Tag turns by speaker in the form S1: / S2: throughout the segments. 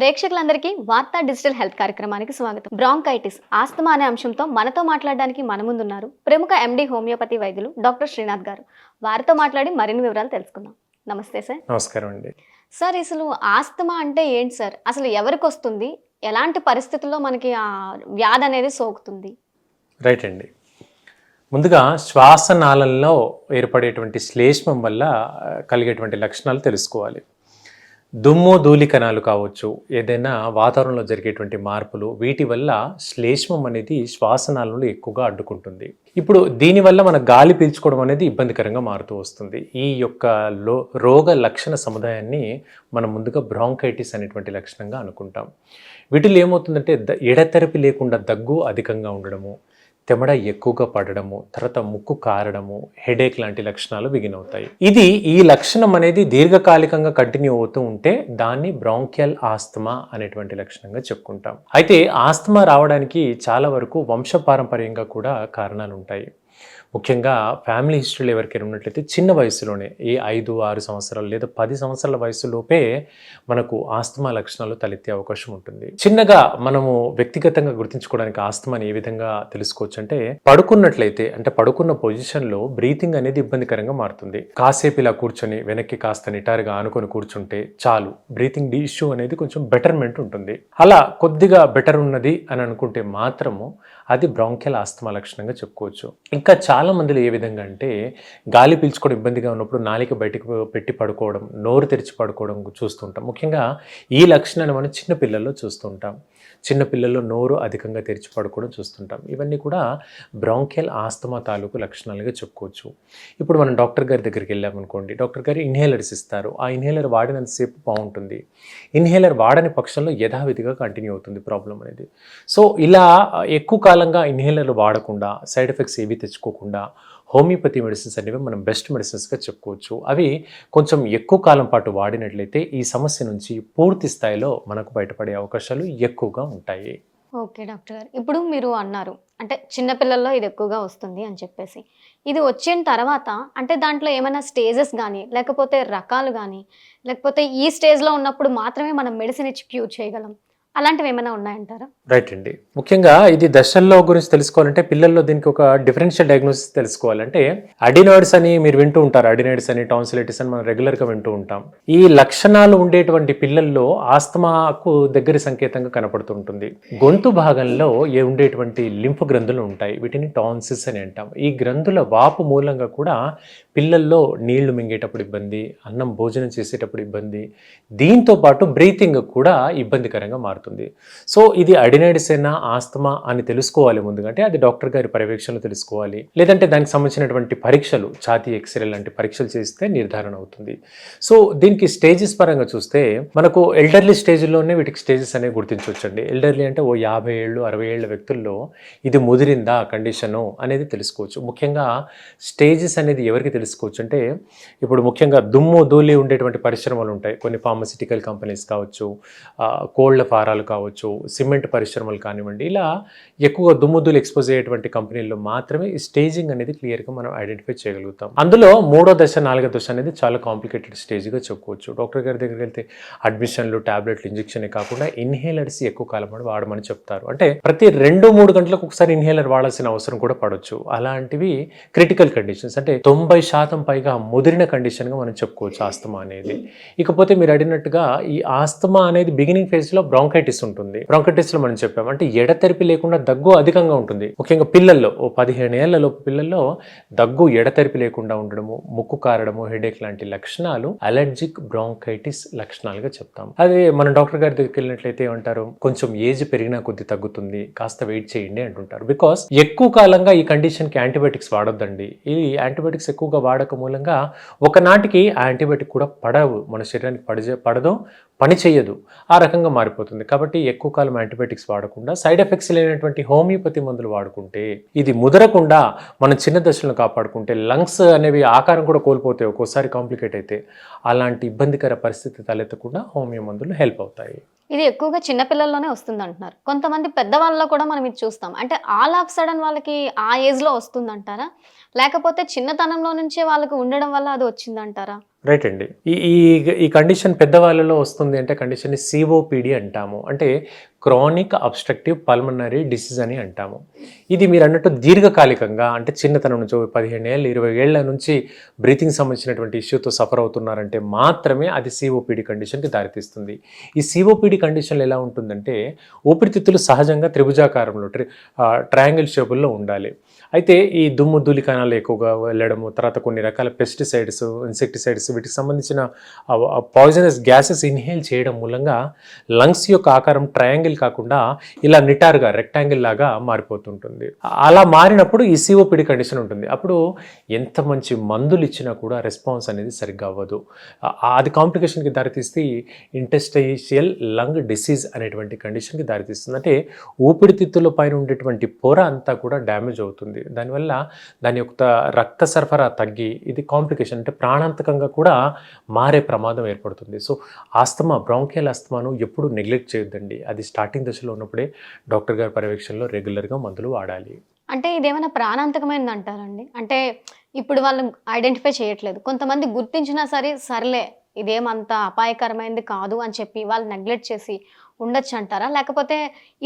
S1: ప్రేక్షకులందరికీ వార్తా digital health కార్యక్రమానికి స్వాగతం. బ్రాంకైటిస్ ఆస్తమా అనే అంశంతో మనతో మాట్లాడడానికి మన ముందున్నారు ప్రముఖ ఎండి హోమియోపతి వైద్యులు డాక్టర్ శ్రీనాథ్ గారు. వారితో మాట్లాడి మరిన్ని వివరాలు తెలుసుకుందాం. నమస్తే సార్.
S2: నమస్కారం అండి.
S1: సార్ అసలు ఆస్తమా అంటే ఏంటి సార్? అసలు ఎవరికి వస్తుంది? ఎలాంటి పరిస్థితుల్లో మనకి ఆ వ్యాధి అనేది సోకుతుంది?
S2: రైట్ అండి. ముందుగా శ్వాసనాళంలో ఏర్పడేటువంటి శ్లేష్మం వల్ల కలిగేటువంటి లక్షణాలు తెలుసుకోవాలి. దుమ్ము ధూళికణాలు కావచ్చు ఏదైనా వాతావరణంలో జరిగేటువంటి మార్పులు వీటి వల్ల శ్లేష్మం అనేది శ్వాసనాళంలో ఎక్కువగా అడ్డుకుంటుంది. ఇప్పుడు దీనివల్ల మన గాలి పీల్చుకోవడం అనేది ఇబ్బందికరంగా మారుతూ వస్తుంది. ఈ యొక్క లో రోగ లక్షణ సముదాయాన్ని మనం ముందుగా బ్రాంకైటిస్ అనేటువంటి లక్షణంగా అనుకుంటాం. వీటిలో ఏమవుతుందంటే ఎడతెరపి లేకుండా దగ్గు అధికంగా ఉండడము తెమడ ఎక్కువగా పడడము తర్వాత ముక్కు కారడము హెడేక్ లాంటి లక్షణాలు బిగిన్ అవుతాయి. ఇది ఈ లక్షణం అనేది దీర్ఘకాలికంగా కంటిన్యూ అవుతూ ఉంటే దాన్ని బ్రాంకియల్ ఆస్తమా అనేటువంటి లక్షణంగా చెప్పుకుంటాం. అయితే ఆస్తమా రావడానికి చాలా వరకు వంశపారంపర్యంగా కూడా కారణాలు ఉంటాయి ముఖ్యంగా ఫ్యామిలీ హిస్టరీలో ఎవరికైనా ఉన్నట్లయితే చిన్న వయసులోనే ఈ ఐదు ఆరు సంవత్సరాలు లేదా పది సంవత్సరాల వయసులోపే మనకు ఆస్తమా లక్షణాలు తలెత్తే అవకాశం ఉంటుంది. చిన్నగా మనము వ్యక్తిగతంగా గుర్తించుకోవడానికి ఆస్తమాని ఏ విధంగా తెలుసుకోవచ్చు అంటే పడుకున్నట్లయితే అంటే పడుకున్న పొజిషన్లో బ్రీతింగ్ అనేది ఇబ్బందికరంగా మారుతుంది. కాసేపు ఇలా కూర్చొని వెనక్కి కాస్త నిటారుగా ఆనుకొని కూర్చుంటే చాలు. బ్రీతింగ్ ఇష్యూ అనేది కొంచెం బెటర్మెంట్ ఉంటుంది. అలా కొద్దిగా బెటర్ ఉన్నది అని అనుకుంటే మాత్రము అది బ్రాంకెల్ ఆస్తమా లక్షణంగా చెప్పుకోవచ్చు. ఇంకా చాలా మందిలో ఏ విధంగా అంటే గాలి పీల్చుకోవడం ఇబ్బందిగా ఉన్నప్పుడు నాలిక బయటకు పెట్టి పడుకోవడం నోరు తెరిచి పడుకోవడం చూస్తుంటాం. ముఖ్యంగా ఈ లక్షణాన్ని మనం చిన్న పిల్లల్లో చూస్తుంటాం. చిన్నపిల్లల్లో నోరు అధికంగా తెరిచి పడుకోవడం చూస్తుంటాం. ఇవన్నీ కూడా బ్రాంకెల్ ఆస్తమా తాలూకు లక్షణాలుగా చెప్పుకోవచ్చు. ఇప్పుడు మనం డాక్టర్ గారి దగ్గరికి వెళ్ళామనుకోండి డాక్టర్ గారు ఇన్హేలర్స్ ఇస్తారు. ఆ ఇన్హేలర్ వాడినంతసేపు బాగుంటుంది. ఇన్హేలర్ వాడని పక్షంలో యథావిధిగా కంటిన్యూ అవుతుంది ప్రాబ్లం అనేది. సో ఇలా ఎక్కువ కాలంగా ఇన్హేలర్లు వాడకుండా సైడ్ ఎఫెక్ట్స్ ఏవి తెచ్చుకోకుండా హోమియోపతి మెడిసిన్స్ అనేవి మనం బెస్ట్ మెడిసిన్స్గా చెప్పుకోవచ్చు. అవి కొంచెం ఎక్కువ కాలం పాటు వాడినట్లయితే ఈ సమస్య నుంచి పూర్తి స్థాయిలో మనకు బయటపడే అవకాశాలు ఎక్కువగా ఉంటాయి.
S1: ఓకే డాక్టర్ గారు. ఇప్పుడు మీరు అన్నారు అంటే చిన్నపిల్లల్లో ఇది ఎక్కువగా వస్తుంది అని చెప్పేసి. ఇది వచ్చిన తర్వాత అంటే దాంట్లో ఏమైనా స్టేజెస్ కానీ లేకపోతే రకాలు కానీ లేకపోతే ఈ స్టేజ్లో ఉన్నప్పుడు మాత్రమే మనం మెడిసిన్ ఇచ్చి క్యూర్ చేయగలం? అలాంటివి ఏమైనా ఉన్నాయంటారా?
S2: రైట్ అండి. ముఖ్యంగా ఇది దశల్లో గురించి తెలుసుకోవాలంటే పిల్లల్లో దీనికి ఒక డిఫరెన్షియల్ డయాగ్నోసిస్ తెలుసుకోవాలంటే అడినాయిడ్స్ అని మీరు వింటూ ఉంటారు. అడినాయిడ్స్ అని టాన్సిలైటిస్ అని మనం రెగ్యులర్గా వింటూ ఉంటాం. ఈ లక్షణాలు ఉండేటువంటి పిల్లల్లో ఆస్తమాకు దగ్గర సంకేతంగా కనపడుతుంటుంది గొంతు భాగంలో ఏ ఉండేటువంటి లింఫ్ గ్రంథులు ఉంటాయి? వీటిని టాన్సిస్ అని అంటాం. ఈ గ్రంథుల వాపు మూలంగా కూడా పిల్లల్లో నీళ్ళు మింగేటప్పుడు ఇబ్బంది అన్నం భోజనం చేసేటప్పుడు ఇబ్బంది దీంతో పాటు బ్రీతింగ్ కూడా ఇబ్బందికరంగా మారుతుంది. సో ఇది అడినైడ్స్ అయినా ఆస్తమా అని తెలుసుకోవాలి ముందుగా. అంటే అది డాక్టర్ గారి పర్యవేక్షణలో తెలుసుకోవాలి. లేదంటే దానికి సంబంధించినటువంటి పరీక్షలు ఛాతీ ఎక్స్రే లాంటి పరీక్షలు చేస్తే నిర్ధారణ అవుతుంది. సో దీనికి స్టేజెస్ పరంగా చూస్తే మనకు ఎల్డర్లీ స్టేజ్లోనే వీటికి స్టేజెస్ అనేవి గుర్తించవచ్చండి. ఎల్డర్లీ అంటే ఓ యాభై ఏళ్ళు అరవై ఏళ్ళ వ్యక్తుల్లో ఇది ముదిరిందా కండిషను అనేది తెలుసుకోవచ్చు. ముఖ్యంగా స్టేజెస్ అనేది ఎవరికి తెలుసుకోవచ్చు అంటే ఇప్పుడు ముఖ్యంగా దుమ్ము ధూళి ఉండేటువంటి పరిశ్రమలు ఉంటాయి. కొన్ని ఫార్మసిటికల్ కంపెనీస్ కావచ్చు కోళ్ళ ఫారాలు కావచ్చు సిమెంట్ పరిశ్రమలు కానివ్వండి ఇలా ఎక్కువగా దుమ్ము ఎక్స్పోజ్ అయ్యేటువంటి కంపెనీల్లో మాత్రమే ఈ స్టేజింగ్ అనేది క్లియర్గా మనం ఐడెంటిఫై చేయగలుగుతాం. అందులో మూడో దశ నాలుగో దశ అనేది చాలా కాంప్లికేటెడ్ స్టేజ్గా చెప్పుకోవచ్చు. డాక్టర్ గారి దగ్గరికి వెళ్తే అడ్మిషన్లు టాబ్లెట్లు ఇంజెక్షన్ కాకుండా ఇన్హేలర్స్ ఎక్కువ కాలం వాడమని చెప్తారు. అంటే ప్రతి రెండు మూడు గంటలకు ఒకసారి ఇన్హేలర్ వాడాల్సిన అవసరం కూడా పడవచ్చు అలాంటివి క్రిటికల్ కండిషన్స్ అంటే తొంభై శాతం పైగా ముదిరిన కండిషన్గా మనం చెప్పుకోవచ్చు ఆస్తమా అనేది. ఇకపోతే మీరు అడిగినట్టుగా ఈ ఆస్తమా అనేది బిగినింగ్ ఫేజ్లో బ్రాంకైటిస్ ఉంటుంది. బ్రాంకైటిస్లో మనం చెప్పాం. అంటే ఎడతెరిపి లేకుండా దగ్గు అధికంగా ఉంటుంది. ముఖ్యంగా పిల్లల్లో ఓ పదిహేను ఏళ్ళలోపు పిల్లల్లో దగ్గు ఎడతెరిపి లేకుండా ఉండడము ముక్కు కారడము హెడేక్ లాంటి లక్షణాలు అలర్జిక్ బ్రాంకైటిస్ లక్షణాలుగా చెప్తాం. అదే మన డాక్టర్ గారి దగ్గరికి వెళ్ళినట్లయితే ఏమంటారు? కొంచెం ఏజ్ పెరిగినా కొద్ది తగ్గుతుంది కాస్త వెయిట్ చేయండి అంటుంటారు. బికాస్ ఎక్కువ కాలంగా ఈ కండిషన్కి యాంటీబయాటిక్స్ వాడొద్దండి. ఇది యాంటీబయాటిక్స్ ఎక్కువగా వాడక మూలంగా ఒకనాటికి ఆ యాంటీబయాటిక్ కూడా పడవు. మన శరీరానికి పడజే పడదు. పని చేయదు ఆ రకంగా మారిపోతుంది. కాబట్టి ఎక్కువ కాలం యాంటీబయాటిక్స్ వాడకుండా సైడ్ ఎఫెక్ట్స్ లేనటువంటి హోమియోపతి మందులు వాడుకుంటే ఇది ముదరకుండా మనం చిన్న దశలను కాపాడుకుంటే లంగ్స్ అనేవి ఆకారం కూడా కోల్పోతాయి ఒక్కోసారి కాంప్లికేట్ అయితే అలాంటి ఇబ్బందికర పరిస్థితి తలెత్తకుండా హోమియో మందులు హెల్ప్ అవుతాయి.
S1: ఇది ఎక్కువగా చిన్నపిల్లల్లోనే వస్తుంది అంటున్నారు కొంతమంది పెద్దవాళ్ళలో కూడా మనం ఇది చూస్తాం. అంటే ఆల్ ఆఫ్ సడన్ వాళ్ళకి ఆ ఏజ్లో వస్తుందంటారా? లేకపోతే చిన్నతనంలో నుంచే వాళ్ళకి ఉండడం వల్ల అది వచ్చిందంటారా?
S2: రైట్ అండి. ఈ ఈ ఈ కండిషన్ పెద్దవాళ్ళలో వస్తుంది అంటే కండిషన్ని సిఓపిడి అంటాము. అంటే క్రానిక్ అబ్స్ట్రక్టివ్ పల్మనరీ డిసీజ్ అని అంటాము. ఇది మీరు అన్నట్టు దీర్ఘకాలికంగా అంటే చిన్నతనం నుంచి పదిహేను ఏళ్ళు ఇరవై ఏళ్ళ నుంచి బ్రీతింగ్ సంబంధించినటువంటి ఇష్యూతో సఫర్ అవుతున్నారంటే మాత్రమే అది సిఓపిడి కండిషన్కి దారితీస్తుంది. ఈ సిఓపిడి కండిషన్లు ఎలా ఉంటుందంటే ఊపిరితిత్తులు సహజంగా త్రిభుజాకారంలో ట్రి ట్రయాంగిల్ షేపుల్లో ఉండాలి. అయితే ఈ దుమ్ము ధూళి కణాలు ఎక్కువగా వెళ్ళడము తర్వాత కొన్ని రకాల పెస్టిసైడ్స్ ఇన్సెక్టిసైడ్స్ వీటికి సంబంధించిన పాయిజనస్ గ్యాసెస్ ఇన్హేల్ చేయడం మూలంగా లంగ్స్ యొక్క ఆకారం ట్రయాంగిల్ కాకుండా ఇలా నిటారుగా రెక్టాంగిల్ లాగా మారిపోతుంటుంది. అలా మారినప్పుడు ఈ సిఓపిడి కండిషన్ ఉంటుంది. అప్పుడు ఎంత మంచి మందులు ఇచ్చినా కూడా రెస్పాన్స్ అనేది సరిగ్గా అవ్వదు. అది కాంప్లికేషన్కి దారితీస్తే ఇంటెస్టైషియల్ లంగ్ డిసీజ్ అనేటువంటి కండిషన్కి దారితీస్తుంది. అంటే ఊపిరితిత్తుల పైన ఉండేటువంటి పొర అంతా కూడా డ్యామేజ్ అవుతుంది. దానివల్ల దాని యొక్క రక్త సరఫరా తగ్గి ఇది కాంప్లికేషన్ అంటే ప్రాణాంతకంగా కూడా మారే ప్రమాదం ఏర్పడుతుంది. సో ఆస్తమా బ్రాంకియల్ ఆస్తమాను ఎప్పుడు నెగ్లెక్ట్ చేయొద్దండి. అది స్టార్టింగ్ దశలో ఉన్నప్పుడే డాక్టర్ గారి పర్యవేక్షణలో రెగ్యులర్గా మందులు వాడాలి.
S1: అంటే ఇదేమైనా ప్రాణాంతకమైనది అంటారండి అంటే ఇప్పుడు వాళ్ళు ఐడెంటిఫై చేయట్లేదు. కొంతమంది గుర్తించినా సరే సర్లే ఇదేమంత అపాయకరమైనది కాదు అని చెప్పి వాళ్ళు నెగ్లెక్ట్ చేసి ఉండొచ్చు అంటారా? లేకపోతే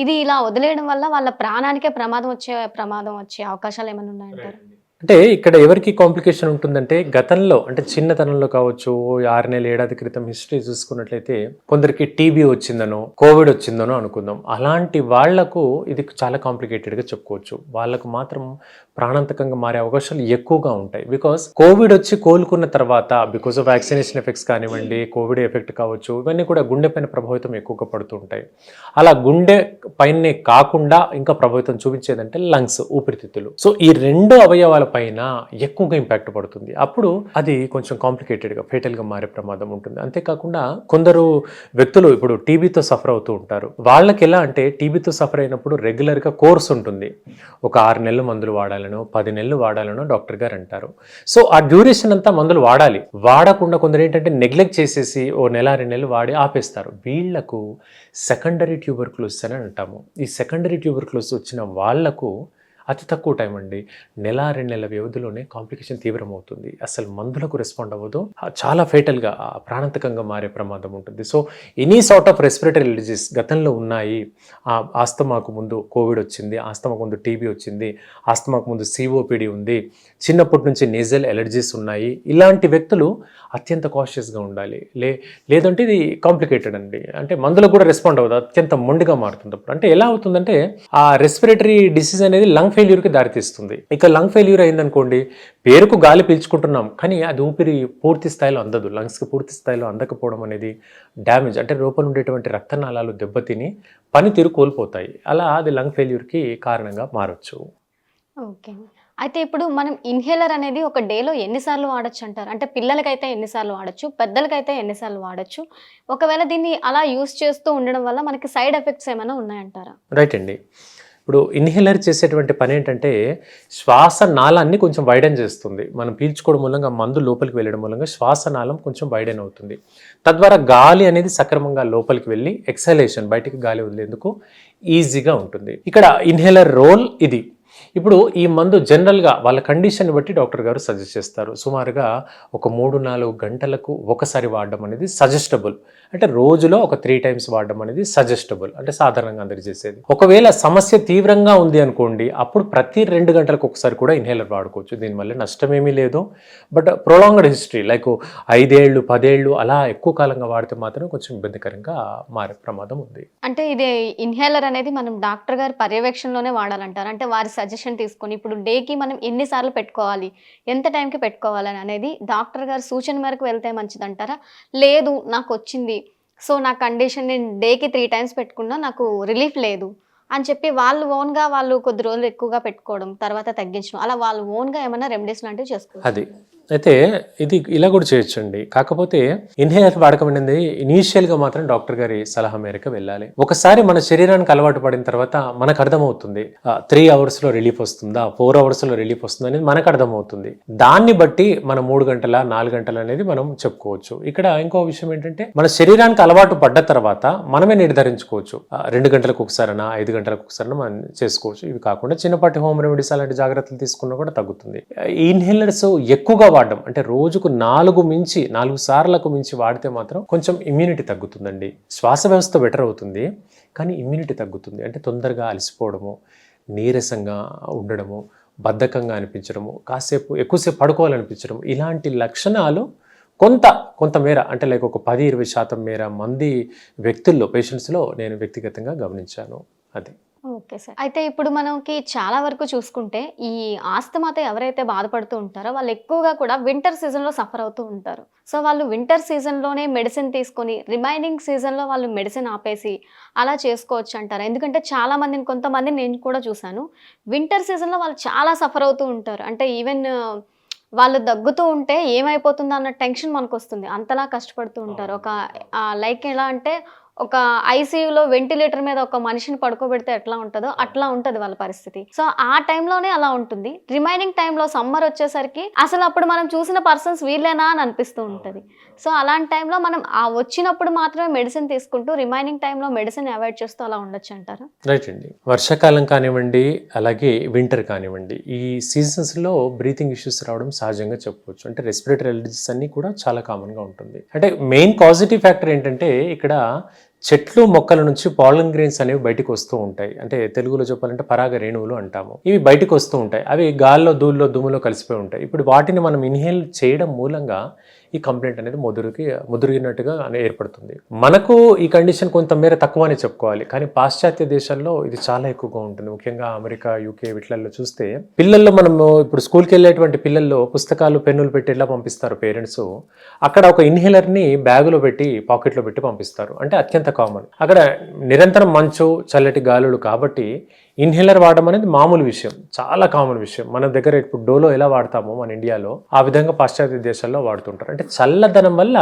S1: ఇది ఇలా వదిలేయడం వల్ల వాళ్ళ ప్రాణానికే ప్రమాదం వచ్చే ప్రమాదం వచ్చే అవకాశాలు ఏమైనా ఉన్నాయంటారా?
S2: అంటే ఇక్కడ ఎవరికి కాంప్లికేషన్ ఉంటుందంటే గతంలో అంటే చిన్నతనంలో కావచ్చు ఆరు నెలల ఏడాది క్రితం హిస్టరీ చూసుకున్నట్లయితే కొందరికి టీబీ వచ్చిందనో కోవిడ్ వచ్చిందనో అనుకుందాం. అలాంటి వాళ్ళకు ఇది చాలా కాంప్లికేటెడ్గా చెప్పుకోవచ్చు. వాళ్ళకు మాత్రం ప్రాణాంతకంగా మారే అవకాశాలు ఎక్కువగా ఉంటాయి. బికాస్ కోవిడ్ వచ్చి కోలుకున్న తర్వాత బికాస్ ఆఫ్ వ్యాక్సినేషన్ ఎఫెక్ట్స్ కానివ్వండి కోవిడ్ ఎఫెక్ట్ కావచ్చు ఇవన్నీ కూడా గుండె పైన ప్రభావితం ఎక్కువగా పడుతూ ఉంటాయి. అలా గుండె పైనే కాకుండా ఇంకా ప్రభావితం చూపించేదంటే లంగ్స్ ఊపిరితిత్తులు. సో ఈ రెండు అవయవాల పైన ఎక్కువగా ఇంపాక్ట్ పడుతుంది. అప్పుడు అది కొంచెం కాంప్లికేటెడ్గా ఫేటల్గా మారే ప్రమాదం ఉంటుంది. అంతేకాకుండా కొందరు వ్యక్తులు ఇప్పుడు టీబీతో సఫర్ అవుతూ ఉంటారు. వాళ్ళకి ఎలా అంటే టీబీతో సఫర్ అయినప్పుడు రెగ్యులర్గా కోర్స్ ఉంటుంది. ఒక ఆరు నెలలు మందులు వాడాలి వాడాలను పది నెలలు వాడాలను డాక్టర్ గారు అంటారు. సో ఆ డ్యూరేషన్ అంతా మందులు వాడాలి. వాడకుండా కొందరు ఏంటంటే నెగ్లెక్ట్ చేసేసి ఓ నెల రెండు నెలలు వాడి ఆపేస్తారు. వీళ్ళకు సెకండరీ ట్యూబర్క్లోస్ అని అంటాము. ఈ సెకండరీ ట్యూబర్క్లోస్ వచ్చిన వాళ్ళకు అతి తక్కువ టైం అండి. నెల రెండు నెలల వ్యవధిలోనే కాంప్లికేషన్ తీవ్రమవుతుంది. అసలు మందులకు రెస్పాండ్ అవ్వదు. చాలా ఫేటల్గా ప్రాణాంతకంగా మారే ప్రమాదం ఉంటుంది. So any sort of respiratory disease గతంలో ఉన్నాయి. ఆస్తమాకు ముందు కోవిడ్ వచ్చింది ఆస్తమాకు ముందు టీబీ వచ్చింది ఆస్తమాకు ముందు సిఓపిడి ఉంది చిన్నప్పటి నుంచి నేజల్ ఎలర్జీస్ ఉన్నాయి. ఇలాంటి వ్యక్తులు అత్యంత కాషియస్గా ఉండాలి. లే లేదంటే ఇది కాంప్లికేటెడ్ అండి. అంటే మందులకు కూడా రెస్పాండ్ అవ్వదు. అత్యంత మొండిగా మారుతుంది అంటే ఎలా అవుతుందంటే ఆ రెస్పిరేటరీ డిసీజ్ అనేది లంగ్ ఫెయిల్యూర్కి దారితీస్తుంది. ఇక లంగ్ ఫెయిల్యూర్ అయిందనుకోండి పేరుకు గాలి పీల్చుకుంటున్నాం కానీ అది ఊపిరి పూర్తి స్థాయిలో అందదు. లంగ్స్కి పూర్తి స్థాయిలో అందకపోవడం అనేది డ్యామేజ్ అంటే లోపల ఉండేటువంటి రక్తనాళాలు దెబ్బతిని పనితీరు కోల్పోతాయి. అలా అది లంగ్ ఫెయిల్యూర్కి కారణంగా మారచ్చు.
S1: ఓకే. అయితే ఇప్పుడు మనం ఇన్హేలర్ అనేది ఒక డేలో ఎన్నిసార్లు వాడచ్చు అంటారు? అంటే పిల్లలకైతే ఎన్నిసార్లు వాడచ్చు పెద్దలకైతే ఎన్నిసార్లు వాడచ్చు? ఒకవేళ దీన్ని అలా యూస్ చేస్తూ ఉండడం వల్ల మనకి సైడ్ ఎఫెక్ట్స్ ఏమైనా ఉన్నాయంటారా?
S2: రైట్ అండి. ఇప్పుడు ఇన్హేలర్ చేసేటువంటి పని ఏంటంటే శ్వాస నాళాన్ని కొంచెం వైడన్ చేస్తుంది. మనం పీల్చుకోవడం మూలంగా మందు లోపలికి వెళ్ళడం మూలంగా శ్వాస నాళం కొంచెం వైడన్ అవుతుంది. తద్వారా గాలి అనేది సక్రమంగా లోపలికి వెళ్ళి ఎక్సలేషన్ బయటికి గాలి వదిలేందుకు ఈజీగా ఉంటుంది. ఇక్కడ ఇన్హేలర్ రోల్ ఇది. ఇప్పుడు ఈ మందు జనరల్గా వాళ్ళ కండిషన్ బట్టి డాక్టర్ గారు సజెస్ట్ చేస్తారు. సుమారుగా ఒక మూడు నాలుగు గంటలకు ఒకసారి వాడడం అనేది సజెస్టబుల్. అంటే రోజులో ఒక త్రీ టైమ్స్ వాడడం అనేది సజెస్టబుల్. అంటే సాధారణంగా అందరు చేసేది. ఒకవేళ సమస్య తీవ్రంగా ఉంది అనుకోండి అప్పుడు ప్రతి రెండు గంటలకు ఒకసారి కూడా ఇన్హేలర్ వాడుకోవచ్చు. దీనివల్ల నష్టమేమీ లేదు. బట్ ప్రొలాంగ్డ్ హిస్టరీ లైక్ ఐదేళ్ళు పదేళ్ళు అలా ఎక్కువ కాలంగా వాడితే మాత్రం కొంచెం ఇబ్బందికరంగా మారే ప్రమాదం ఉంది.
S1: అంటే ఇది ఇన్హేలర్ అనేది మనం డాక్టర్ గారి పర్యవేక్షణలోనే వాడాలంటారు? అంటే వారి సజెషన్ తీసుకొని ఇప్పుడు డేకి మనం ఎన్నిసార్లు పెట్టుకోవాలి? ఎంత టైంకి పెట్టుకోవాలని అనేది డాక్టర్ గారు సూచన మేరకు వెళ్తే మంచిదంటారా? లేదు నాకు వచ్చింది. సో నా కండిషన్ నేను డేకి త్రీ టైమ్స్ పెట్టుకున్నా నాకు రిలీఫ్ లేదు. అని చెప్పి వాళ్ళు ఓన్గా వాళ్ళు కొద్ది రోజులు ఎక్కువగా పెట్టుకోవడం తర్వాత తగ్గించడం అలా వాళ్ళు ఓన్గా ఏమైనా రెమెడీస్ లాంటివి చేసుకోవాలి
S2: అది. అయితే ఇది ఇలా కూడా చేయొచ్చండి. కాకపోతే ఇన్హేలర్ వాడకం అనేది ఇనీషియల్గా మాత్రం డాక్టర్ గారి సలహా మేరకు వెళ్ళాలి. ఒకసారి మన శరీరానికి అలవాటు పడిన తర్వాత మనకు అర్థమవుతుంది. త్రీ అవర్స్లో రిలీఫ్ వస్తుందా? ఫోర్ అవర్స్లో రిలీఫ్ వస్తుందా? అనేది మనకు అర్థమవుతుంది. దాన్ని బట్టి మన మూడు గంటల నాలుగు గంటల అనేది మనం చెప్పుకోవచ్చు. ఇక్కడ ఇంకో విషయం ఏంటంటే మన శరీరానికి అలవాటు పడ్డ తర్వాత మనమే నిర్ధారించుకోవచ్చు. రెండు గంటలకు ఒకసారైనా ఐదు గంటలకు ఒకసారైనా మనం చేసుకోవచ్చు. ఇవి కాకుండా చిన్నపాటి హోమ్ రెమెడీస్ అలాంటి జాగ్రత్తలు తీసుకున్నా కూడా తగ్గుతుంది. ఇన్హేలర్స్ ఎక్కువగా వాడడం. అంటే రోజుకు నాలుగు మించి నాలుగు సార్లకు మించి వాడితే మాత్రం కొంచెం ఇమ్యూనిటీ తగ్గుతుందండి. శ్వాస వ్యవస్థ బెటర్ అవుతుంది కానీ ఇమ్యూనిటీ తగ్గుతుంది. అంటే తొందరగా అలసిపోవడము నీరసంగా ఉండడము బద్ధకంగా అనిపించడము కాసేపు ఎక్కువసేపు పడుకోవాలనిపించడం ఇలాంటి లక్షణాలు కొంత కొంతమేర అంటే లైక్ ఒక పది ఇరవై శాతం మేర మంది వ్యక్తుల్లో పేషెంట్స్లో నేను వ్యక్తిగతంగా గమనించాను. అది.
S1: Okay sir. అయితే ఇప్పుడు మనకి చాలా వరకు చూసుకుంటే ఈ ఆస్తమాతో ఎవరైతే బాధపడుతూ ఉంటారో వాళ్ళు ఎక్కువగా కూడా వింటర్ సీజన్లో సఫర్ అవుతూ ఉంటారు. సో వాళ్ళు వింటర్ సీజన్లోనే మెడిసిన్ తీసుకొని రిమైనింగ్ సీజన్లో వాళ్ళు మెడిసిన్ ఆపేసి అలా చేసుకోవచ్చు అంటారు. ఎందుకంటే చాలా మందిని కొంతమంది నేను కూడా చూశాను. వింటర్ సీజన్లో వాళ్ళు చాలా సఫర్ అవుతూ ఉంటారు. అంటే ఈవెన్ వాళ్ళు దగ్గుతూ ఉంటే ఏమైపోతుందో అన్న టెన్షన్ మనకు వస్తుంది అంతలా కష్టపడుతూ ఉంటారు. ఒక లైక్ ఎలా అంటే ఒక ఐసీయూలో వెంటిలేటర్ మీద ఒక మనిషిని పడుకోబెడితే ఎట్లా ఉంటుందో అట్లా ఉంటుంది వాళ్ళ పరిస్థితి. సో ఆ టైంలోనే అలా ఉంటుంది. రిమైనింగ్ టైంలో సమ్మర్ వచ్చేసరికి అసలు అప్పుడు మనం చూసిన పర్సన్స్ వీళ్ళేనా అని అనిపిస్తూ ఉంటుంది. సో అలాంటి టైంలో మనం ఆ వచ్చినప్పుడు మాత్రమే మెడిసిన్ తీసుకుంటూ రిమైనింగ్ టైంలో మెడిసిన్ అవాయిడ్ చేస్తూ అలా ఉండొచ్చు అంటారా?
S2: రైట్ అండి. వర్షాకాలం కానివ్వండి అలాగే వింటర్ కానివ్వండి ఈ సీజన్స్లో బ్రీతింగ్ ఇష్యూస్ రావడం సహజంగా చెప్పుకోవచ్చు అంటే రెస్పిరేటరీ ఎలర్జీస్ అన్నీ కూడా చాలా కామన్గా ఉంటుంది. అంటే మెయిన్ పాజిటివ్ ఫ్యాక్టర్ ఏంటంటే ఇక్కడ చెట్లు మొక్కల నుంచి పాలన్ గ్రెయిన్స్ అనేవి బయటకు వస్తూ ఉంటాయి. అంటే తెలుగులో చెప్పాలంటే పరాగ రేణువులు అంటాము. ఇవి బయటకు వస్తూ ఉంటాయి. అవి గాల్లో ధూళిలో దుమ్ములో కలిసిపోయి ఉంటాయి. ఇప్పుడు వాటిని మనం ఇన్హేల్ చేయడం మూలంగా ఈ కంప్లైంట్ అనేది ముదురుకి ముదురుగినట్టుగా ఏర్పడుతుంది. మనకు ఈ కండిషన్ కొంతమేర తక్కువ అని చెప్పుకోవాలి. కానీ పాశ్చాత్య దేశాల్లో ఇది చాలా ఎక్కువగా ఉంటుంది. ముఖ్యంగా అమెరికా యూకే వీటిలలో చూస్తే పిల్లల్లో మనము ఇప్పుడు స్కూల్కి వెళ్ళేటువంటి పిల్లల్లో పుస్తకాలు పెన్నులు పెట్టేలా పంపిస్తారు పేరెంట్స్. అక్కడ ఒక ఇన్హేలర్ని బ్యాగులో పెట్టి పాకెట్లో పెట్టి పంపిస్తారు. అంటే అత్యంత కామన్. అక్కడ నిరంతరం మంచు చల్లటి గాలులు కాబట్టి ఇన్హేలర్ వాడడం అనేది మామూలు విషయం చాలా కామన్ విషయం. మన దగ్గర ఇప్పుడు డోలో ఎలా వాడతామో మన ఇండియాలో ఆ విధంగా పాశ్చాత్య దేశాల్లో వాడుతుంటారు. అంటే చల్లదనం వల్ల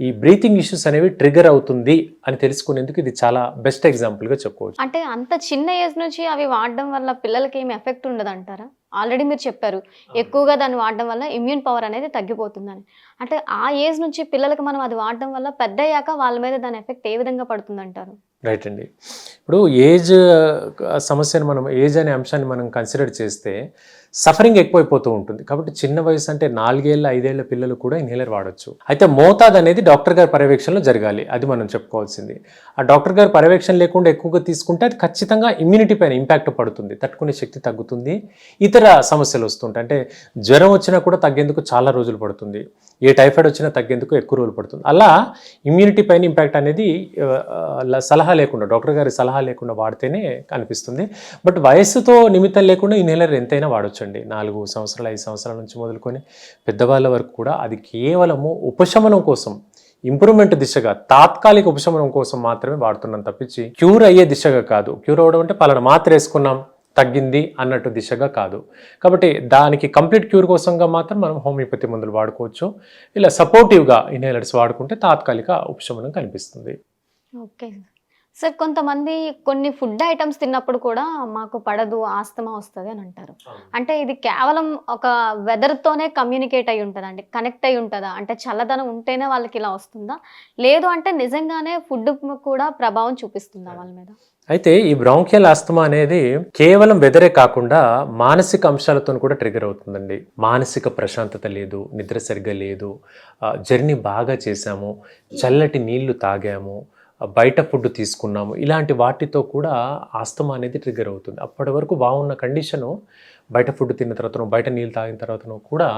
S2: ఈ బ్రీతింగ్ ఇష్యూస్ అనేవి ట్రిగర్ అవుతుంది అని తెలుసుకునేందుకు ఇది చాలా బెస్ట్ ఎగ్జాంపుల్గా చెప్పుకోవచ్చు.
S1: అంటే అంత చిన్న ఏజ్ నుంచి అవి వాడడం వల్ల పిల్లలకి ఏమి ఎఫెక్ట్ ఉండదు అంటారా ఆల్రెడీ మీరు చెప్పారు. ఎక్కువగా దాన్ని వాడడం వల్ల ఇమ్యూన్ పవర్ అనేది తగ్గిపోతుందని. అంటే ఆ ఏజ్ నుంచి పిల్లలకి మనం అది వాడడం వల్ల పెద్ద అయ్యాక వాళ్ళ మీద దాని ఎఫెక్ట్ ఏ విధంగా పడుతుంది అంటారు
S2: రైట్ అండి. ఇప్పుడు ఏజ్ సమస్యను మనం ఏజ్ అనే అంశాన్ని మనం కన్సిడర్ చేస్తే సఫరింగ్ ఎక్కువైపోతూ ఉంటుంది. కాబట్టి చిన్న వయసు అంటే నాలుగేళ్ళ ఐదేళ్ళ పిల్లలు కూడా ఇన్హేలర్ వాడొచ్చు. అయితే మోతాదు అనేది డాక్టర్ గారి పర్యవేక్షణలో జరగాలి. అది మనం చెప్పుకోవాల్సింది. ఆ డాక్టర్ గారి పర్యవేక్షణ లేకుండా ఎక్కువగా తీసుకుంటే అది ఖచ్చితంగా ఇమ్యూనిటీ పైన ఇంపాక్ట్ పడుతుంది. తట్టుకునే శక్తి తగ్గుతుంది. ఇతర సమస్యలు వస్తుంటాయి. అంటే జ్వరం వచ్చినా కూడా తగ్గేందుకు చాలా రోజులు పడుతుంది. ఏ టైఫాయిడ్ వచ్చినా తగ్గేందుకు ఎక్కువ రోజులు పడుతుంది. అలా ఇమ్యూనిటీ పైన ఇంపాక్ట్ అనేది సలహా లేకుండా డాక్టర్ గారి సలహా లేకుండా వాడితేనే కనిపిస్తుంది. బట్ వయస్సుతో నిమిత్తం లేకుండా ఇన్హేలర్ ఎంతైనా వాడొచ్చండి నాలుగు సంవత్సరాలు ఐదు సంవత్సరాల నుంచి మొదలుకొని పెద్దవాళ్ళ వరకు కూడా అది కేవలము ఉపశమనం కోసం ఇంప్రూవ్మెంట్ దిశగా తాత్కాలిక ఉపశమనం కోసం మాత్రమే వాడుతున్నాం తప్పించి క్యూర్ అయ్యే దిశగా కాదు. క్యూర్ అవ్వడం అంటే పలానా మాత్ర వేసుకున్నాం తగ్గింది అన్నట్టు దిశగా కాదు. కాబట్టి దానికి కంప్లీట్ క్యూర్ కోసంగా మాత్రం మనం హోమియోపతి మందులు వాడుకోవచ్చు. ఇలా సపోర్టివ్గా ఇన్హేలర్స్ వాడుకుంటే తాత్కాలిక ఉపశమనం కనిపిస్తుంది.
S1: ఓకే. సార్ కొంతమంది కొన్ని ఫుడ్ ఐటమ్స్ తిన్నప్పుడు కూడా మాకు పడదు ఆస్తమా వస్తుంది అని అంటారు. అంటే ఇది కేవలం ఒక వెదర్తోనే కమ్యూనికేట్ అయి ఉంటుందా అంటే కనెక్ట్ అయి ఉంటుందా? అంటే చల్లదనం ఉంటేనే వాళ్ళకి ఇలా వస్తుందా? లేదు అంటే నిజంగానే ఫుడ్ కూడా ప్రభావం చూపిస్తుందా వాళ్ళ మీద?
S2: అయితే ఈ బ్రాంకియల్ ఆస్తమా అనేది కేవలం వెదరే కాకుండా మానసిక అంశాలతో కూడా ట్రిగర్ అవుతుందండి. మానసిక ప్రశాంతత లేదు నిద్ర సరిగ్గా లేదు. జర్నీ బాగా చేశాము. చల్లటి నీళ్ళు తాగాము. బయట ఫుడ్ తీసుకున్నాము. ఇలాంటి వాటితో కూడా ఆస్తమా అనేది ట్రిగర్ అవుతుంది. అప్పటి వరకు బాగున్న కండిషను బయట ఫుడ్ తిన్న తర్వాతనో బయట నీళ్ళు తాగిన తర్వాతనో కూడా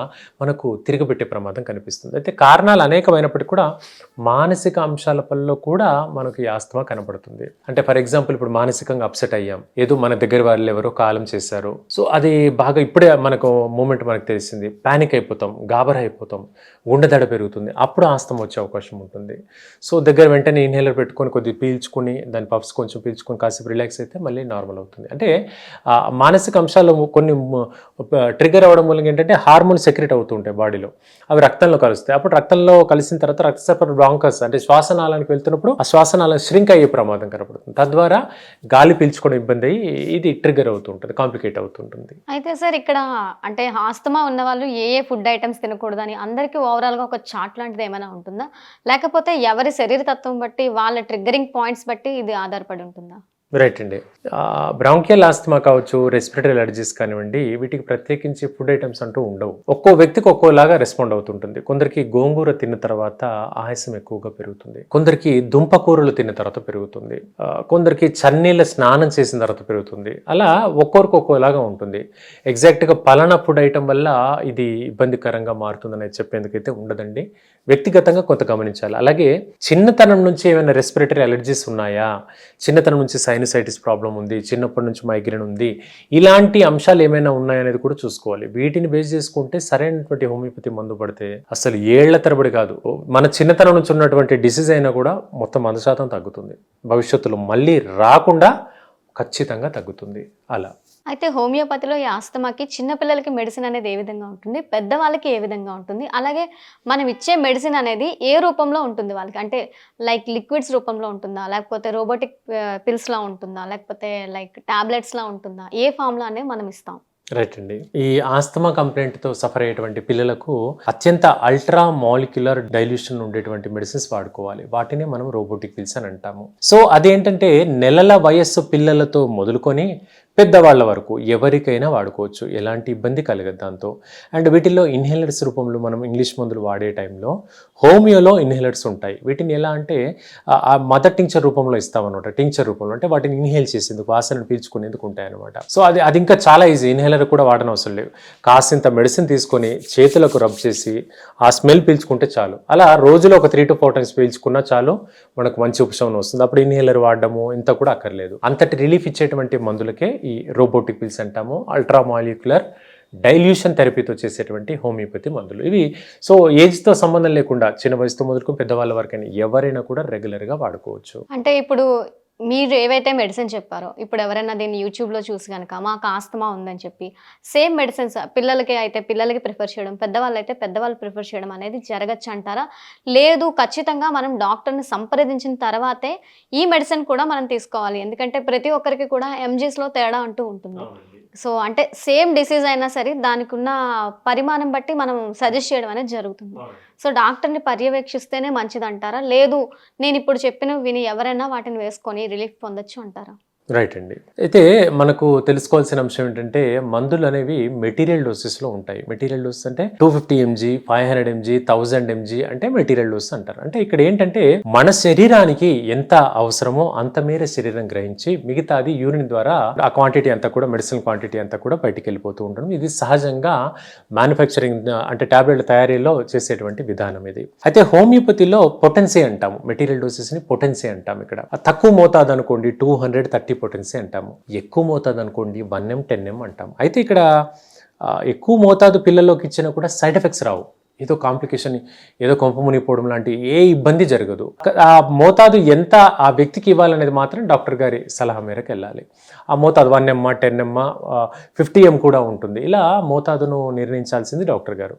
S2: మనకు తిరగబెట్టే ప్రమాదం కనిపిస్తుంది. అయితే కారణాలు అనేకమైనప్పటికీ కూడా మానసిక అంశాల పనిలో కూడా మనకు ఈ ఆస్తమా కనబడుతుంది. అంటే ఫర్ ఎగ్జాంపుల్ ఇప్పుడు మానసికంగా అప్సెట్ అయ్యాం. ఏదో మన దగ్గర వాళ్ళు ఎవరో కాలం చేశారు. సో అది బాగా ఇప్పుడే మనకు మూమెంట్ మనకు తెలిసింది. పానిక్ అయిపోతాం గాబరా అయిపోతాం గుండె దడ పెరుగుతుంది. అప్పుడు ఆస్తం వచ్చే అవకాశం ఉంటుంది. సో దగ్గర వెంటనే ఇన్హేలర్ పెట్టుకొని కొద్దిగా పీల్చుకొని దాని పఫ్స్ కొంచెం పీల్చుకొని కాసేపు రిలాక్స్ అయితే మళ్ళీ నార్మల్ అవుతుంది. అంటే మానసిక అంశాలు కొన్ని ట్రిగర్ అవ్వడం మూలంగా ఏంటంటే హార్మోన్ సెక్రెట్ అవుతుంటాయి బాడీలో. అవి రక్తంలో కలుస్తాయి. అప్పుడు రక్తంలో కలిసిన తర్వాత రక్తసరఫరా బ్రాంకస్ అంటే శ్వాసనాళానికి వెళ్తున్నప్పుడు ఆ శ్వాసనాళం శ్రింక్ అయ్యే ప్రమాదం కనపడుతుంది. తద్వారా గాలి పీల్చుకోవడం ఇబ్బంది అయ్యి ఇది ట్రిగర్ అవుతుంటుంది కాంప్లికేట్ అవుతుంటుంది.
S1: అయితే సార్ ఇక్కడ అంటే ఆస్తమా ఉన్న వాళ్ళు ఏ ఏ ఫుడ్ ఐటమ్స్ తినకూడదని అందరికీ ఓవరాల్గా ఒక చాట్ లాంటిది ఏమైనా ఉంటుందా? లేకపోతే ఎవరి శరీర తత్వం బట్టి వాళ్ళ ట్రిగ్గరింగ్ పాయింట్స్ బట్టి ఇది ఆధారపడి ఉంటుందా?
S2: రైట్ అండి. బ్రాంకియల్ ఆస్తమా కావచ్చు రెస్పిరేటరీ అలర్జీస్ కానివ్వండి వీటికి ప్రత్యేకించి ఫుడ్ ఐటమ్స్ అంటూ ఉండవు. ఒక్కో వ్యక్తికి ఒక్కోలాగా రెస్పాండ్ అవుతుంటుంది. కొందరికి గోంగూర తిన్న తర్వాత ఆయాసం ఎక్కువగా పెరుగుతుంది. కొందరికి దుంపకూరలు తిన్న తర్వాత పెరుగుతుంది. కొందరికి చన్నీళ్ళ స్నానం చేసిన తర్వాత పెరుగుతుంది. అలా ఒక్కొరికి ఒక్కోలాగా ఉంటుంది. ఎగ్జాక్ట్గా పలానా ఫుడ్ ఐటమ్ వల్ల ఇది ఇబ్బందికరంగా మారుతుందని చెప్పేందుకైతే ఉండదండి. వ్యక్తిగతంగా కొంత గమనించాలి. అలాగే చిన్నతనం నుంచి ఏమైనా రెస్పిరేటరీ అలర్జీస్ ఉన్నాయా? చిన్నతనం నుంచి సైనసైటిస్ ప్రాబ్లం ఉంది చిన్నప్పటి నుంచి మైగ్రేన్ ఉంది. ఇలాంటి అంశాలు ఏమైనా ఉన్నాయనేది కూడా చూసుకోవాలి. వీటిని బేస్ చేసుకుంటే సరైనటువంటి హోమియోపతి మందు పడితే అసలు ఏళ్ళ తరబడి కాదు. మన చిన్నతనం నుంచి ఉన్నటువంటి డిసీజ్ అయినా కూడా మొత్తం వంద శాతం తగ్గుతుంది. భవిష్యత్తులో మళ్ళీ రాకుండా ఖచ్చితంగా తగ్గుతుంది. అలా.
S1: అయితే హోమియోపతిలో ఈ ఆస్తమాకి చిన్నపిల్లలకి మెడిసిన్ అనేది ఏ విధంగా ఉంటుంది? పెద్దవాళ్ళకి ఏ విధంగా ఉంటుంది? అలాగే మనం ఇచ్చే మెడిసిన్ అనేది ఏ రూపంలో ఉంటుంది వాళ్ళకి? అంటే లైక్ లిక్విడ్స్ రూపంలో ఉంటుందా? లేకపోతే రోబోటిక్ పిల్స్లా ఉంటుందా? లేకపోతే లైక్ టాబ్లెట్స్లా ఉంటుందా? ఏ ఫామ్లో అనేది మనం ఇస్తాం.
S2: రైట్ అండి. ఈ ఆస్తమా కంప్లైంట్తో సఫర్ అయ్యేటువంటి పిల్లలకు అత్యంత అల్ట్రా మాలిక్యులర్ డైల్యూషన్ ఉండేటువంటి మెడిసిన్స్ వాడుకోవాలి. వాటినే మనం రోబోటిక్ పిల్స్ అని అంటాము. సో అదేంటంటే నెలల వయస్సు పిల్లలతో మొదలుకొని పెద్దవాళ్ళ వరకు ఎవరికైనా వాడుకోవచ్చు. ఎలాంటి ఇబ్బంది కలగదు దాంతో. అండ్ వీటిల్లో ఇన్హేలర్స్ రూపంలో మనం ఇంగ్లీష్ మందులు వాడే టైంలో హోమియోలో ఇన్హేలర్స్ ఉంటాయి. వీటిని ఎలా అంటే ఆ- మదర్ టింక్చర్ రూపంలో ఇస్తామన్నమాట. టింక్చర్ రూపంలో అంటే వాటిని ఇన్హేల్ చేసేందుకు వాసనను పీల్చుకునేందుకు ఉంటాయి అనమాట సో అది అది ఇంకా చాలా ఈజీ. ఇన్హేలర్ కూడా వాడనవసరం అవసరం లేవు కాసింత మెడిసిన్ తీసుకొని చేతులకు రబ్ చేసి ఆ స్మెల్ పీల్చుకుంటే చాలు. అలా రోజులో ఒక త్రీ టు ఫోర్ టైమ్స్ పీల్చుకున్నా చాలు మనకు మంచి ఉపశమనం వస్తుంది. అప్పుడు ఇన్హేలర్ వాడడము ఇంత కూడా అక్కర్లేదు. అంతటి రిలీఫ్ ఇచ్చేటువంటి మందులకే ఈ రోబోటిక్ పిల్స్ అంటాము అల్ట్రామాలిక్యులర్ డైల్యూషన్ థెరపీతో చేసేటువంటి హోమియోపతి మందులు. ఇవి సో ఏజ్తో సంబంధం లేకుండా చిన్న వయసుతో మొదలుకొని పెద్దవాళ్ళ వరకైనా ఎవరైనా కూడా రెగ్యులర్గా వాడుకోవచ్చు.
S1: అంటే ఇప్పుడు మీరు ఏవైతే మెడిసిన్ చెప్పారో ఇప్పుడు ఎవరైనా దీన్ని యూట్యూబ్లో చూసి కనుక మాకు ఆస్తమా ఉందని చెప్పి సేమ్ మెడిసిన్స్ పిల్లలకి అయితే పిల్లలకి ప్రిఫర్ చేయడం పెద్దవాళ్ళు అయితే పెద్దవాళ్ళు ప్రిఫర్ చేయడం అనేది జరగచ్చు అంటారా? లేదు ఖచ్చితంగా మనం డాక్టర్ని సంప్రదించిన తర్వాతే ఈ మెడిసిన్ కూడా మనం తీసుకోవాలి. ఎందుకంటే ప్రతి ఒక్కరికి కూడా ఎంజీస్లో తేడా అంటూ ఉంటుంది. సో అంటే సేమ్ డిసీజ్ అయినా సరే దానికి ఉన్న పరిమాణం బట్టి మనం సజెస్ట్ చేయడం అనేది జరుగుతుంది. సో డాక్టర్ని పర్యవేక్షిస్తేనే మంచిది అంటారా లేదు నేను ఇప్పుడు చెప్పినవి విని ఎవరైనా వాటిని వేసుకొని రిలీఫ్ పొందొచ్చు అంటారా?
S2: రైట్ అండి. అయితే మనకు తెలుసుకోవాల్సిన అంశం ఏంటంటే మందులు అనేవి మెటీరియల్ డోసెస్లో ఉంటాయి. మెటీరియల్ డోసెస్ అంటే two fifty mg five hundred mg thousand mg అంటే మెటీరియల్ డోస్ అంటారు. అంటే ఇక్కడ ఏంటంటే మన శరీరానికి ఎంత అవసరమో అంత మేర శరీరం గ్రహించి మిగతాది యూరిన్ ద్వారా ఆ క్వాంటిటీ అంతా కూడా మెడిసిన్ క్వాంటిటీ అంతా కూడా బయటికి వెళ్ళిపోతూ ఉండడం ఇది సహజంగా మ్యానుఫ్యాక్చరింగ్ అంటే టాబ్లెట్ తయారీలో చేసేటువంటి విధానం ఇది. అయితే హోమియోపతిలో పొటెన్సీ అంటాము. మెటీరియల్ డోసెస్ని పొటెన్సీ అంటాం ఇక్కడ. తక్కువ మోతాదు అనుకోండి టూ హండ్రెడ్ థర్టీ పొటెన్సీ అంటాము. ఎక్కువ మోతాదు అనుకోండి వన్ ఎం టెన్ ఎం అంటాం అయితే ఇక్కడ ఎక్కువ మోతాదు పిల్లల్లోకి ఇచ్చినా కూడా సైడ్ ఎఫెక్ట్స్ రావు. ఏదో కాంప్లికేషన్ ఏదో కొంప మునిగిపోవడం లాంటి ఏ ఇబ్బంది జరగదు. ఆ మోతాదు ఎంత ఆ వ్యక్తికి ఇవ్వాలనేది మాత్రం డాక్టర్ గారి సలహా మేరకు వెళ్ళాలి. ఆ మోతాదు వన్ ఎమ్మ టెన్ ఎమ్మ ఫిఫ్టీ ఎం కూడా ఉంటుంది. ఇలా మోతాదును నిర్ణయించాల్సింది డాక్టర్ గారు.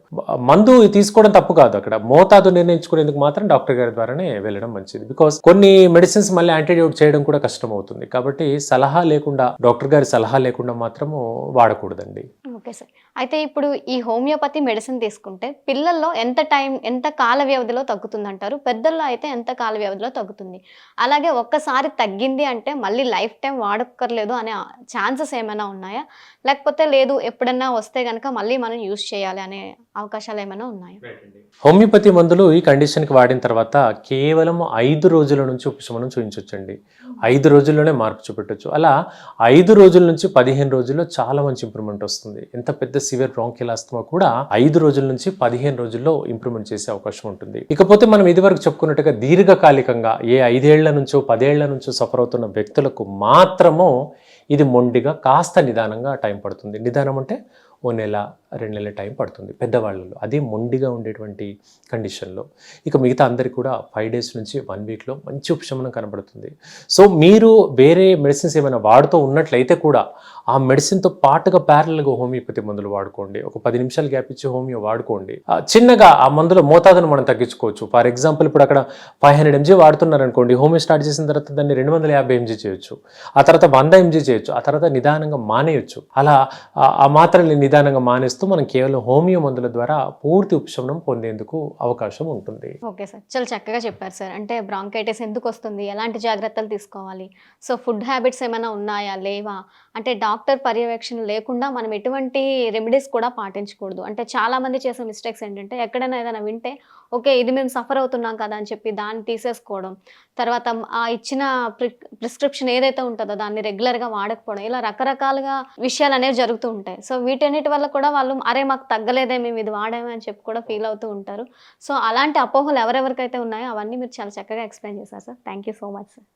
S2: మందు తీసుకోవడం తప్పు కాదు అక్కడ. మోతాదు నిర్ణయించుకునేందుకు మాత్రం డాక్టర్ గారి ద్వారానే వెళ్ళడం మంచిది. బికాస్ కొన్ని మెడిసిన్స్ మళ్ళీ యాంటీడోట్ చేయడం కూడా కష్టం అవుతుంది కాబట్టి సలహా లేకుండా డాక్టర్ గారి సలహా లేకుండా మాత్రము వాడకూడదండి.
S1: Okay sir. అయితే ఇప్పుడు ఈ హోమియోపతి మెడిసిన్ తీసుకుంటే పిల్లల్లో ఎంత టైం ఎంత కాల వ్యవధిలో తగ్గుతుంది అంటారు పెద్దల్లో అయితే ఎంత కాల వ్యవధిలో తగ్గుతుంది? అలాగే ఒక్కసారి తగ్గింది అంటే మళ్ళీ లైఫ్ టైం వాడక్కర్లేదు అనే ఛాన్సెస్ ఏమైనా ఉన్నాయా? లేకపోతే లేదు ఎప్పుడన్నా వస్తే కనుక మళ్ళీ మనం యూజ్ చేయాలి అనే అవకాశాలు ఏమైనా ఉన్నాయా?
S2: హోమియోపతి మందులు ఈ కండిషన్కి వాడిన తర్వాత కేవలం ఐదు రోజుల నుంచి ఉపశమనం చూపించవచ్చండి ఐదు రోజుల్లోనే మార్పు చూపెట్టచ్చు. అలా ఐదు రోజుల నుంచి పదిహేను రోజుల్లో చాలా మంచి ఇంప్రూవ్మెంట్ వస్తుంది. ఎంత పెద్ద సివియర్ బ్రాంకిలాస్తమా కూడా ఐదు రోజుల నుంచి పదిహేను రోజుల్లో ఇంప్రూవ్మెంట్ చేసే అవకాశం ఉంటుంది. ఇకపోతే మనం ఇదివరకు చెప్పుకున్నట్టుగా దీర్ఘకాలికంగా ఏ ఐదేళ్ళ నుంచో పదేళ్ళ నుంచో సఫర్ అవుతున్న వ్యక్తులకు మాత్రము ఇది మొండిగా కాస్త నిదానంగా టైం పడుతుంది. నిదానం అంటే ఓ నెల రెండు నెలల టైం పడుతుంది పెద్దవాళ్ళలో. అది మొండిగా ఉండేటువంటి కండిషన్లో. ఇక మిగతా అందరికీ కూడా ఫైవ్ డేస్ నుంచి వన్ వీక్లో మంచి ఉపశమనం కనబడుతుంది. సో మీరు వేరే మెడిసిన్స్ ఏమైనా వాడుతూ ఉన్నట్లయితే కూడా ఆ మెడిసిన్తో పాటుగా ప్యారల్గా హోమియోపతి మందులు వాడుకోండి. ఒక పది నిమిషాలు గ్యాప్ ఇచ్చి హోమియో వాడుకోండి. చిన్నగా ఆ మందుల మోతాదును మనం తగ్గించుకోవచ్చు. ఫర్ ఎగ్జాంపుల్ ఇప్పుడు అక్కడ ఫైవ్ హండ్రెడ్ ఎంజీ వాడుతున్నారు అనుకోండి హోమియో స్టార్ట్ చేసిన తర్వాత దాన్ని రెండు వందల యాభై ఎంజీ చేయొచ్చు. ఆ తర్వాత వంద ఎంజీ చేయొచ్చు. ఆ తర్వాత నిదానంగా మానేయొచ్చు. అలా ఆ- మాత్రల్ని నిదానంగా మానేస్తూ మనం కేవలం హోమియో మందుల ద్వారా పూర్తి ఉపశమనం పొందేందుకు అవకాశం ఉంటుంది.
S1: Okay sir. చాలా చక్కగా చెప్పారు సార్. అంటే బ్రాంకైటిస్ ఎందుకు వస్తుంది? ఎలాంటి జాగ్రత్తలు తీసుకోవాలి? సో ఫుడ్ హ్యాబిట్స్ ఏమైనా ఉన్నాయా? లేవా? అంటే డాక్టర్ డాక్టర్ పర్యవేక్షణ లేకుండా మనం ఎటువంటి రెమెడీస్ కూడా పాటించకూడదు. అంటే చాలామంది చేసే మిస్టేక్స్ ఏంటంటే ఎక్కడైనా ఏదైనా వింటే ఓకే ఇది మేము సఫర్ అవుతున్నాం కదా అని చెప్పి దాన్ని తీసేసుకోవడం. తర్వాత ఆ ఇచ్చిన ప్రి ప్రిస్క్రిప్షన్ ఏదైతే ఉంటుందో దాన్ని రెగ్యులర్గా వాడకపోవడం. ఇలా రకరకాలుగా విషయాలు అనేవి జరుగుతూ ఉంటాయి. సో వీటన్నిటి వల్ల కూడా వాళ్ళు అరే మాకు తగ్గలేదే మేము ఇది వాడామే అని చెప్పి కూడా ఫీల్ అవుతూ ఉంటారు. సో అలాంటి అపోహలు ఎవరెవరికైతే ఉన్నాయో అవన్నీ మీరు చాలా చక్కగా ఎక్స్ప్లెయిన్ చేశారు sir thank you so much sir